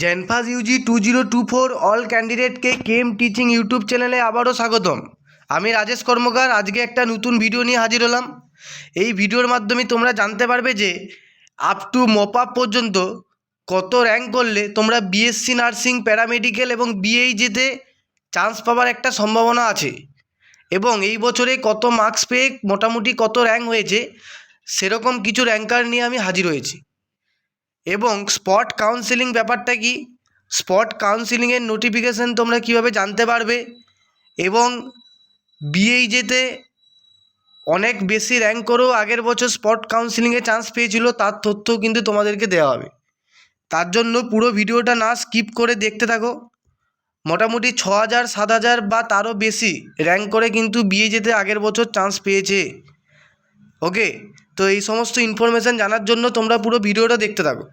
জেনফাস UG two zero two four all ক্যান্ডিডেটকে কেম teaching YouTube চ্যানেলে আবারও স্বাগতম। আমি রাজেশ কর্মকার, আজকে একটা নতুন ভিডিও নিয়ে হাজির হলাম। এই ভিডিওর মাধ্যমে তোমরা জানতে পারবে যে আপ টু মপ আপ পর্যন্ত কত র্যাঙ্ক করলে তোমরা বিএসসি নার্সিং প্যারামেডিক্যাল এবং বিএইচেতে চান্স পাওয়ার একটা সম্ভাবনা আছে। এবং এই বছরে কত মার্কস পেয়ে মোটামুটি কত র্যাঙ্ক হয়েছে, সেরকম কিছু র্যাঙ্কার নিয়ে আমি হাজির হয়েছি। এবং স্পট কাউন্সেলিং ব্যাপারটা কি? স্পট কাউন্সেলিংয়ের নোটিফিকেশান তোমরা কীভাবে জানতে পারবে? এবং বিএইচেতে অনেক বেশি র্যাঙ্ক করেও আগের বছর স্পট কাউন্সেলিংয়ে চান্স পেয়েছিল, তার তথ্যও কিন্তু তোমাদেরকে দেওয়া হবে। তার জন্য পুরো ভিডিওটা না স্কিপ করে দেখতে থাকো। মোটামুটি ছ হাজার সাত হাজার বা তারও বেশি র্যাঙ্ক করে কিন্তু বিয়ে যেতে আগের বছর চান্স পেয়েছে। ওকে তো এই সমস্ত ইনফরমেশান জানার জন্য তোমরা পুরো ভিডিওটা দেখতে থাকো।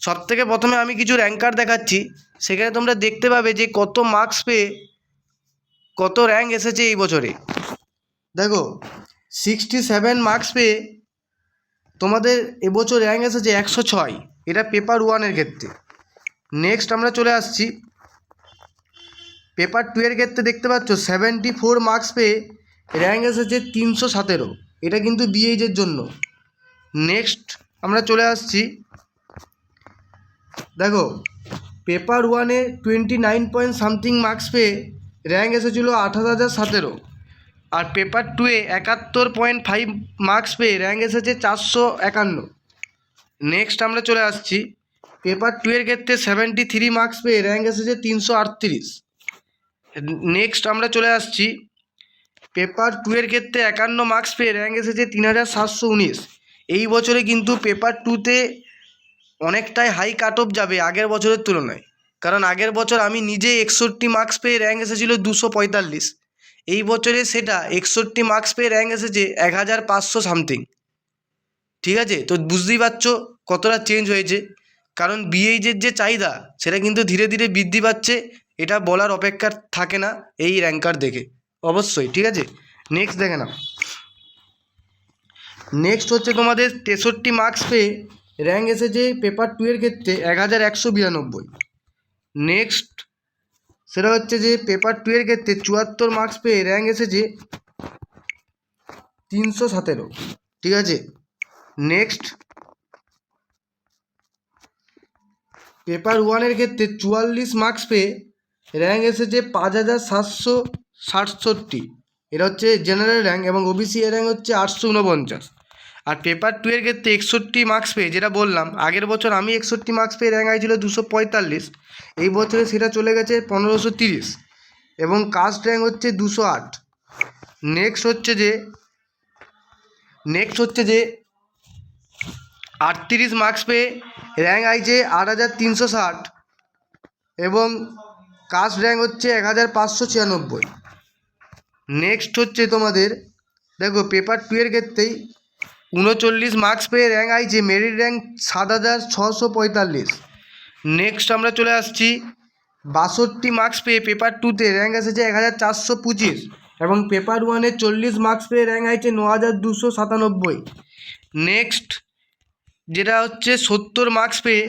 সব থেকে প্রথমে আমি কিছু র্যাঙ্কার দেখাচ্ছি। সেখানে তোমরা দেখতে পাবে যে কত মার্কস পেয়ে কত র্যাঙ্ক এসেছে এই বছরে। দেখো সিক্সটি সেভেন মার্কস পেয়ে তোমাদের এবছর র্যাঙ্ক এসেছে একশো ছয়। এটা পেপার ওয়ানের ক্ষেত্রে। নেক্সট আমরা চলে আসছি। পেপার টু এর ক্ষেত্রে দেখতে পাচ্ছ সেভেন্টি ফোর মার্কস পেয়ে র্যাঙ্ক এসেছে তিনশো সতেরো। এটা কিন্তু বিএইচের জন্য। নেক্সট আমরা চলে আসছি। দেখো পেপার ওয়ানে twenty nine point something marks পেয়ে র্যাঙ্ক এসেছিল আঠাশ হাজার সতেরো। আর পেপার টুয়ে একাত্তর পয়েন্ট ফাইভ মার্কস পেয়ে র্যাঙ্ক এসেছে চারশো একান্ন। নেক্সট আমরা চলে আসছি। পেপার টু এর ক্ষেত্রে সেভেন্টি থ্রি মার্কস পেয়ে র্যাঙ্ক এসেছে তিনশো আটত্রিশ। নেক্সট আমরা চলে আসছি। পেপার টু এর ক্ষেত্রে একান্ন মার্কস পেয়ে র্যাঙ্ক এসেছে তিন হাজার সাতশো উনিশ। এই বছরে কিন্তু পেপার টুতে অনেকটাই হাই কাট অফ যাবে আগের বছরের তুলনায়। কারণ আগের বছর আমি নিজে একষট্টি মার্কস পেয়ে র্যাঙ্ক এসেছিল দুশো পঁয়তাল্লিশ। এই বছরে সেটা একষট্টি মার্কস পেয়ে র্যাঙ্ক এসেছে এক হাজার পাঁচশো সামথিং ঠিক আছে? তো বুঝতেই পারছ কতটা চেঞ্জ হয়েছে। কারণ বিএইচের যে চাহিদা, সেটা কিন্তু ধীরে ধীরে বৃদ্ধি পাচ্ছে। এটা বলার অপেক্ষা থাকে না এই র্যাঙ্কার দেখে। অবশ্যই, ঠিক আছে? নেক্সট দেখে নাও। নেক্সট হচ্ছে তোমাদের তেষট্টি মার্কস পেয়ে র্যাঙ্ক এসেছে পেপার টু এর ক্ষেত্রে এক হাজার একশো বিরানব্বই। নেক্সট সেটা হচ্ছে যে পেপার টু এর ক্ষেত্রে চুয়াত্তর মার্কস পেয়ে র্যাঙ্ক এসেছে তিনশো সতেরো। ঠিক আছে? নেক্সট পেপার ওয়ানের ক্ষেত্রে চুয়াল্লিশ মার্কস পেয়ে র্যাঙ্ক এসেছে পাঁচ হাজার সাতশো সাতষট্টি। এটা হচ্ছে জেনারেল র্যাঙ্ক এবং ওবিসি র্যাঙ্ক হচ্ছে আটশো উনপঞ্চাশ। আর পেপার টু এর ক্ষেত্রে একষট্টি মার্কস পেয়ে, যেটা বললাম, আগের বছর আমি একষট্টি মার্কস পেয়ে র্যাঙ্ক আইছিল দুশো পঁয়তাল্লিশ, এই বছরে সেটা চলে গেছে পনেরোশো তিরিশ, এবং কাস্ট র্যাঙ্ক হচ্ছে দুশো আট। নেক্সট হচ্ছে যে নেক্সট হচ্ছে যে, আটত্রিশ মার্কস পেয়ে র্যাঙ্ক আইছে আট হাজার তিনশো ষাট, এবং কাস্ট র্যাঙ্ক হচ্ছে এক হাজার পাঁচশো ছিয়ানব্বই। নেক্সট হচ্ছে তোমাদের, দেখো পেপার টু এর ক্ষেত্রেই উনচল্লিশ মার্কস পেয়ে র্যাঙ্ক আইছে মেরিট র্যাঙ্ক সাত হাজার ছশো পঁয়তাল্লিশ। নেক্সট আমরা চলে আসছি, বাষট্টি মার্কস পেয়ে পেপার টুতে র্যাঙ্ক এসেছে এক হাজার চারশো পঁচিশ এবং পেপার ওয়ানে চল্লিশ মার্কস পেয়ে র্যাঙ্ক আইছে ন হাজার দুশো সাতানব্বই। নেক্সট যেটা হচ্ছে সত্তর মার্কস পেয়ে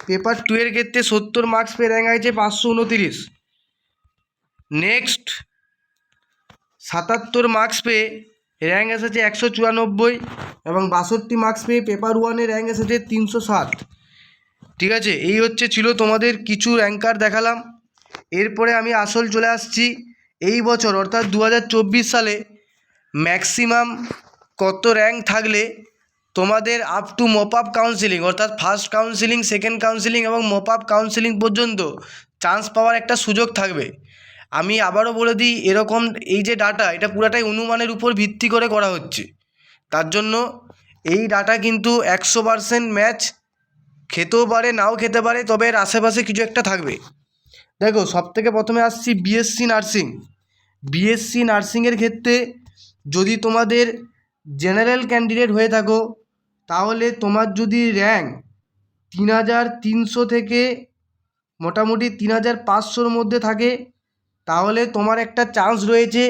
পেপার টু এর ক্ষেত্রে সত্তর মার্কস পেয়ে র্যাঙ্ক আইছে পাঁচশো উনতিরিশ। নেক্সট সাতাত্তর মার্কস পেয়ে র্যাঙ্ক এসেছে একশো চুরানব্বই এবং বাষট্টি মার্কস পেয়ে পেপার ওয়ানে র্যাঙ্ক এসেছে তিনশো সাত ঠিক আছে? এই হচ্ছে ছিল তোমাদের কিছু র্যাঙ্কার দেখালাম। এরপরে আমি আসল চলে আসছি। এই বছর, অর্থাৎ দু হাজার চব্বিশ সালে ম্যাক্সিমাম কত র্যাঙ্ক থাকলে তোমাদের up to mop up counselling অর্থাৎ ফার্স্ট কাউন্সিলিং সেকেন্ড কাউন্সিলিং এবং মপ আপ কাউন্সিলিং পর্যন্ত চান্স পাওয়ার একটা সুযোগ থাকবে। আমি আবারও বলে দিই, এরকম এই যে ডাটা এটা পুরাটাই অনুমানের উপর ভিত্তি করে করা হচ্ছে। তার জন্য এই ডাটা কিন্তু একশো পারসেন্ট ম্যাচ খেতেও পারে, নাও খেতে পারে, তবে এর আশেপাশে কিছু একটা থাকবে। দেখো সব থেকে প্রথমে আসছি বিএসসি নার্সিং বিএসসি নার্সিংয়ের ক্ষেত্রে যদি তোমাদের জেনারেল ক্যান্ডিডেট হয়ে থাকো, তাহলে তোমার যদি র্যাঙ্ক তিন হাজার তিনশো থেকে মোটামুটি তিন হাজার পাঁচশোর মধ্যে থাকে তাহলে তোমার একটা চান্স রয়েছে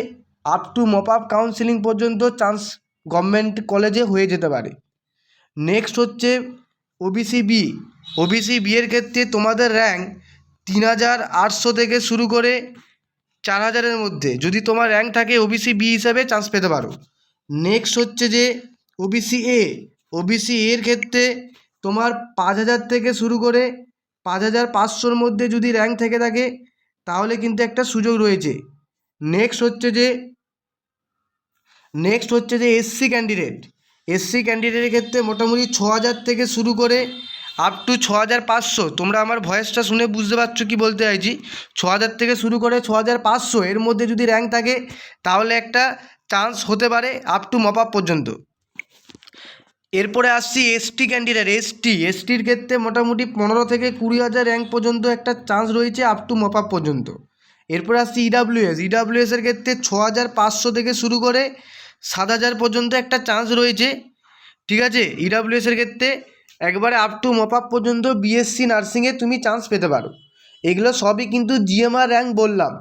up to mop up counselling পর্যন্ত চান্স গভর্নমেন্ট কলেজে হয়ে যেতে পারে। নেক্সট হচ্ছে ওবিসি বি ওবিসি বিয়ের ক্ষেত্রে তোমাদের র্যাঙ্ক তিন হাজার আটশো থেকে শুরু করে চার হাজারের মধ্যে। যদি তোমার র্যাঙ্ক থাকে ওবিসি বি হিসাবে চান্স পেতে পারো। নেক্সট হচ্ছে যে ওবিসি এ ওবিসি এর ক্ষেত্রে তোমার পাঁচ হাজার থেকে শুরু করে পাঁচ হাজার পাঁচশোর মধ্যে যদি র্যাঙ্ক থেকে থাকে তাহলে কিন্তু একটা সুযোগ রয়েছে। নেক্সট হচ্ছে যে নেক্সট হচ্ছে যে এসসি ক্যান্ডিডেট এসসি ক্যান্ডিডেটের ক্ষেত্রে মোটামুটি ছ হাজার থেকে শুরু করে আপ টু ছ হাজার পাঁচশো। তোমরা আমার ভয়েসটা শুনে বুঝতে পারছ কি বলতে চাইছি? ছ হাজার থেকে শুরু করে ছ হাজার পাঁচশো। এর মধ্যে যদি র্যাঙ্ক থাকে, তাহলে একটা চান্স হতে পারে আপ টু মপ আপ পর্যন্ত। এরপরে আসছি এসটি ক্যান্ডিডেট এসটি এসটির ক্ষেত্রে মোটামুটি পনেরো থেকে কুড়ি হাজার র্যাঙ্ক পর্যন্ত একটা চান্স রয়েছে আপ টু মপ আপ পর্যন্ত। এরপরে আসছি ইডাব্লিউএস ইডাব্লিউএসের ক্ষেত্রে ছ হাজার পাঁচশো থেকে শুরু করে সাত হাজার পর্যন্ত একটা চান্স রয়েছে, ঠিক আছে? ইডাব্লিউএসের ক্ষেত্রে একবারে আপ টু মপ আপ পর্যন্ত বিএসসি নার্সিংয়ে তুমি চান্স পেতে পারো। এগুলো সবই কিন্তু জিএমআর র্যাঙ্ক বললাম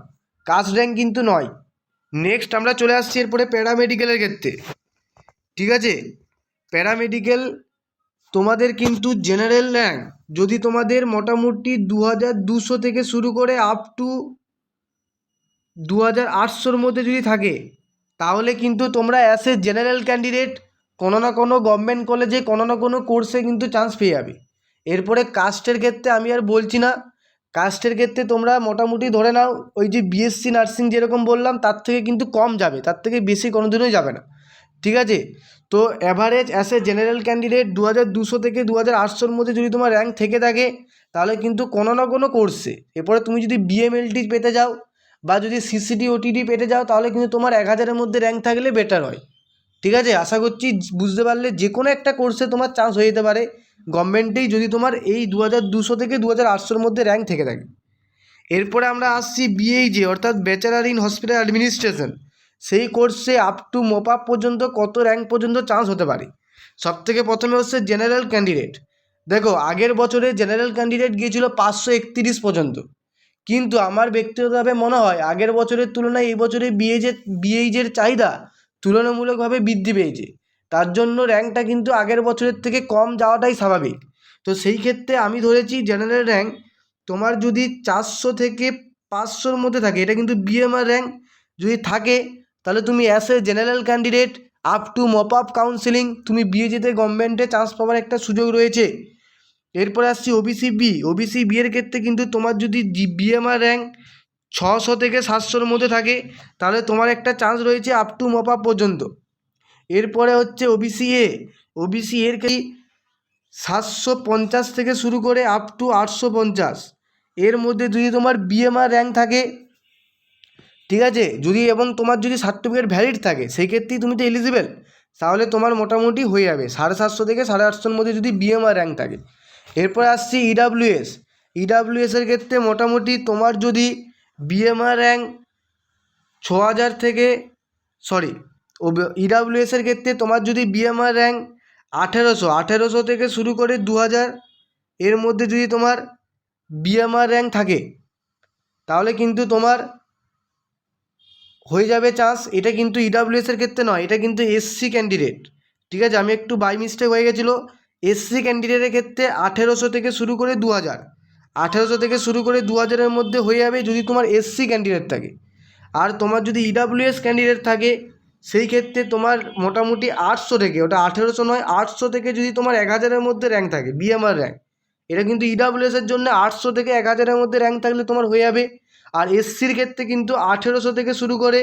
কাস্ট র্যাঙ্ক কিন্তু নয়। নেক্সট আমরা চলে আসছি এরপরে প্যারামেডিক্যালের ক্ষেত্রে, ঠিক আছে? প্যারামেডিক্যাল তোমাদের কিন্তু জেনারেল র্যাঙ্ক। যদি তোমাদের মোটামুটি দু হাজার দুশো থেকে শুরু করে আপ টু দু হাজার আটশোর মধ্যে যদি থাকে, তাহলে কিন্তু তোমরা অ্যাস এ জেনারেল ক্যান্ডিডেট কোনো না কোনো গভর্নমেন্ট কলেজে কোনো না কোনো কোর্সে কিন্তু চান্স পেয়ে যাবে। এরপরে কাস্টের ক্ষেত্রে আমি আর বলছি না। কাস্টের ক্ষেত্রে তোমরা মোটামুটি ধরে নাও, ওই যে বিএসসি নার্সিং যেরকম বললাম, তার থেকে কিন্তু কম যাবে, তার থেকে বেশি কোনো দিনই যাবে না। ঠিক আছে? তো average as a general candidate দু হাজার দুশো থেকে দু হাজার আটশোর মধ্যে যদি তোমার র্যাঙ্ক থেকে থাকে, তাহলে কিন্তু কোনো না কোনো কোর্সে এরপরে তুমি যদি বিএমএলটি পেতে যাও বা যদি সিসিটি ওটিডি পেতে যাও, তাহলে কিন্তু তোমার এক হাজারের মধ্যে র্যাঙ্ক থাকলে বেটার হয়। ঠিক আছে? আশা করছি বুঝতে পারলে যে কোনো একটা কোর্সে তোমার চান্স হয়ে যেতে পারে। গভর্নমেন্টেই যদি তোমার এই দু হাজার দুশো থেকে দু হাজার আটশোর মধ্যে র্যাঙ্ক থেকে থাকে। এরপরে আমরা আসছি বিএইজে অর্থাৎ ব্যাচেলার ইন হসপিটাল অ্যাডমিনিস্ট্রেশন সেই কোর্সে আপ টু মোপ আপ পর্যন্ত কত র্যাঙ্ক পর্যন্ত চান্স হতে পারে? সব থেকে প্রথমে হচ্ছে জেনারেল ক্যান্ডিডেট দেখো, আগের বছরে জেনারেল ক্যান্ডিডেট গিয়েছিল পাঁচশো একত্রিশ পর্যন্ত। কিন্তু আমার ব্যক্তিগতভাবে মনে হয়, আগের বছরের তুলনায় এই বছরে বিএইচের বিএইজের চাহিদা তুলনামূলকভাবে বৃদ্ধি পেয়েছে। তার জন্য র্যাঙ্কটা কিন্তু আগের বছরের থেকে কম যাওয়াটাই স্বাভাবিক। তো সেই ক্ষেত্রে আমি ধরেছি জেনারেল র্যাঙ্ক তোমার যদি চারশো থেকে পাঁচশোর মধ্যে থাকে, এটা কিন্তু বিএমআর র্যাঙ্ক যদি থাকে তাহলে তুমি as a general candidate up to mop up counselling তুমি বিএজেতে গভর্নমেন্টে চান্স পাওয়ার একটা সুযোগ রয়েছে। এরপরে আসছি ওবিসি বি ওবিসি বি এর ক্ষেত্রে কিন্তু তোমার যদি বিএমআর র্যাঙ্ক ছশো থেকে সাতশোর মধ্যে থাকে, তাহলে তোমার একটা চান্স রয়েছে আপ টু মপ আপ পর্যন্ত। এরপরে হচ্ছে ওবিসি এ ওবিসি এর কি সাতশো পঞ্চাশ থেকে শুরু করে আপ টু আটশো পঞ্চাশ। এর মধ্যে যদি তোমার বিএমআর র্যাঙ্ক থাকে ঠিক আছে? যদি এবং তোমার যদি সার্টিফিকেট ভ্যালিড থাকে সেই ক্ষেত্রেই তুমি তো এলিজিবেল তাহলে তোমার মোটামুটি হয়ে যাবে। সাড়ে সাতশো থেকে সাড়ে আটশোর মধ্যে যদি বিএমআর র্যাঙ্ক থাকে। এরপরে আসছি ইডাব্লিউএস ইডাব্লিউএসের ক্ষেত্রে মোটামুটি তোমার যদি বিএমআর র্যাঙ্ক ছ হাজার থেকে সরি ও ইডাব্লিউএসের ক্ষেত্রে তোমার যদি বিএমআর র্যাঙ্ক আঠেরোশো আঠেরোশো থেকে শুরু করে দু হাজার এর মধ্যে যদি তোমার বিএমআর র্যাঙ্ক থাকে, তাহলে কিন্তু তোমার হয়ে যাবে চান্স এটা কিন্তু ইডাব্লিউএসের ক্ষেত্রে নয়, এটা কিন্তু এসসি ক্যান্ডিডেট ঠিক আছে, আমি একটু বাই মিস্টেক হয়ে গেছিল। এসসি ক্যান্ডিডেটের ক্ষেত্রে আঠেরোশো থেকে শুরু করে দু হাজার আঠেরোশো থেকে শুরু করে দু হাজারের মধ্যে হয়ে যাবে যদি তোমার এসসি ক্যান্ডিডেট থাকে। আর তোমার যদি ইডাব্লিউএস ক্যান্ডিডেট থাকে, সেই ক্ষেত্রে তোমার মোটামুটি আটশো থেকে, ওটা আঠেরোশো নয়, আটশো থেকে যদি তোমার এক হাজারের মধ্যে র্যাঙ্ক থাকে বিএমআর র্যাঙ্ক এটা কিন্তু ইডাব্লিউএসের জন্য আটশো থেকে এক হাজারের মধ্যে র্যাঙ্ক থাকলে তোমার হয়ে যাবে। আর এসসির ক্ষেত্রে কিন্তু আঠেরোশো থেকে শুরু করে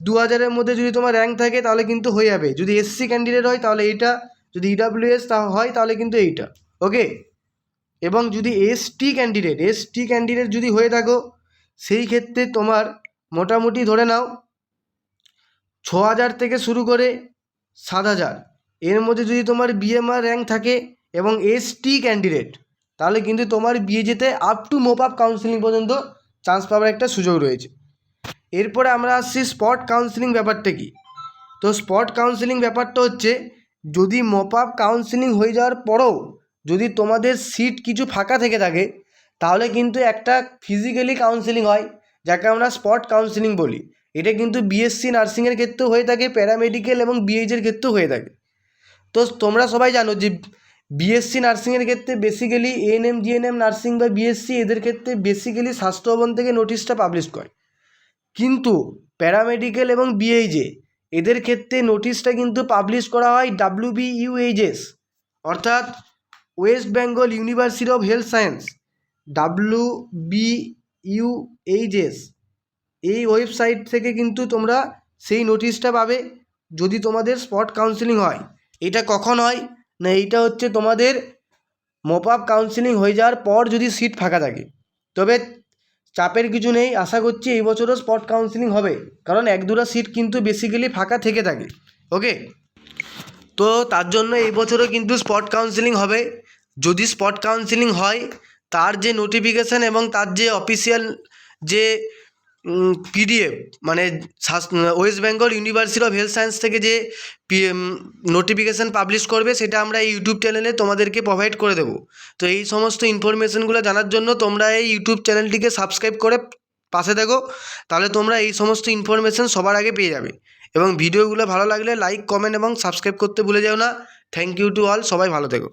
দু হাজারের মধ্যে যদি তোমার র্যাঙ্ক থাকে, তাহলে কিন্তু হয়ে যাবে। যদি এসসি ক্যান্ডিডেট হয়, তাহলে এইটা। যদি ইডাব্লিউএস তা হয়, তাহলে কিন্তু এইটা। ওকে এবং যদি এসটি ক্যান্ডিডেট এসটি ক্যান্ডিডেট যদি হয়ে থাকো, সেই ক্ষেত্রে তোমার মোটামুটি ধরে নাও ছ হাজার থেকে শুরু করে সাত হাজার এর মধ্যে যদি তোমার বিএমআর র্যাঙ্ক থাকে এবং এসটি ক্যান্ডিডেট তাহলে কিন্তু তোমার বিয়ে যেতে up to mop up counselling পর্যন্ত চান্স পাওয়ার একটা সুযোগ রয়েছে। এরপরে আমরা আসছি স্পট কাউন্সিলিং ব্যাপারটা কি? তো স্পট কাউন্সিলিং ব্যাপারটা হচ্ছে, যদি মপ আপ কাউন্সিলিং হয়ে যাওয়ার পরেও যদি তোমাদের সিট কিছু ফাঁকা থেকে থাকে, তাহলে কিন্তু একটা ফিজিক্যালি কাউন্সিলিং হয়, যাকে আমরা স্পট কাউন্সিলিং বলি। এটা কিন্তু বিএসসি নার্সিংয়ের ক্ষেত্রেও হয়ে থাকে প্যারামেডিক্যাল এবং বিএইচের ক্ষেত্রেও হয়ে থাকে। তো তোমরা সবাই জানো যে বিএসসি নার্সিংয়ের ক্ষেত্রে বেসিক্যালি এএনএম জিএনএম নার্সিং বা বিএসসি এদের ক্ষেত্রে বেসিক্যালি স্বাস্থ্যভবন থেকে নোটিশটা পাবলিশ করে। কিন্তু প্যারামেডিক্যাল এবং বিএইচএ এদের ক্ষেত্রে নোটিশটা কিন্তু পাবলিশ করা হয় ডাব্লিউবিইউএইচএস অর্থাৎ West Bengal University of Health Science W B UHS এই ওয়েবসাইট থেকে কিন্তু তোমরা সেই নোটিশটা পাবে যদি তোমাদের স্পট কাউন্সিলিং হয়। এটা কখন হয়? না, এইটা হচ্ছে তোমাদের মপ আপ কাউন্সিলিং হয়ে যাওয়ার পর যদি সিট ফাঁকা থাকে। তবে চাপের কিছু নেই, আশা করছি এই বছরও স্পট কাউন্সিলিং হবে। কারণ এক দুটা সিট কিন্তু বেসিক্যালি ফাঁকা থেকে থাকে ওকে তো তার জন্য এই বছরও কিন্তু স্পট কাউন্সিলিং হবে। যদি স্পট কাউন্সিলিং হয়, তার যে নোটিফিকেশান এবং তার যে অফিসিয়াল যে পিডিএফ মানে West Bengal University of Health Science থেকে যে নোটিফিকেশান পাবলিশ করবে, সেটা আমরা এই ইউটিউব চ্যানেলে তোমাদেরকে প্রোভাইড করে দেবো। তো এই সমস্ত ইনফরমেশনগুলো জানার জন্য তোমরা এই ইউটিউব চ্যানেলটিকে সাবস্ক্রাইব করে পাশে দেখো তাহলে তোমরা এই সমস্ত ইনফরমেশন সবার আগে পেয়ে যাবে। এবং ভিডিওগুলো ভালো লাগলে লাইক কমেন্ট এবং সাবস্ক্রাইব করতে ভুলে যেও না। থ্যাংক ইউ টু অল সবাই ভালো থেকো।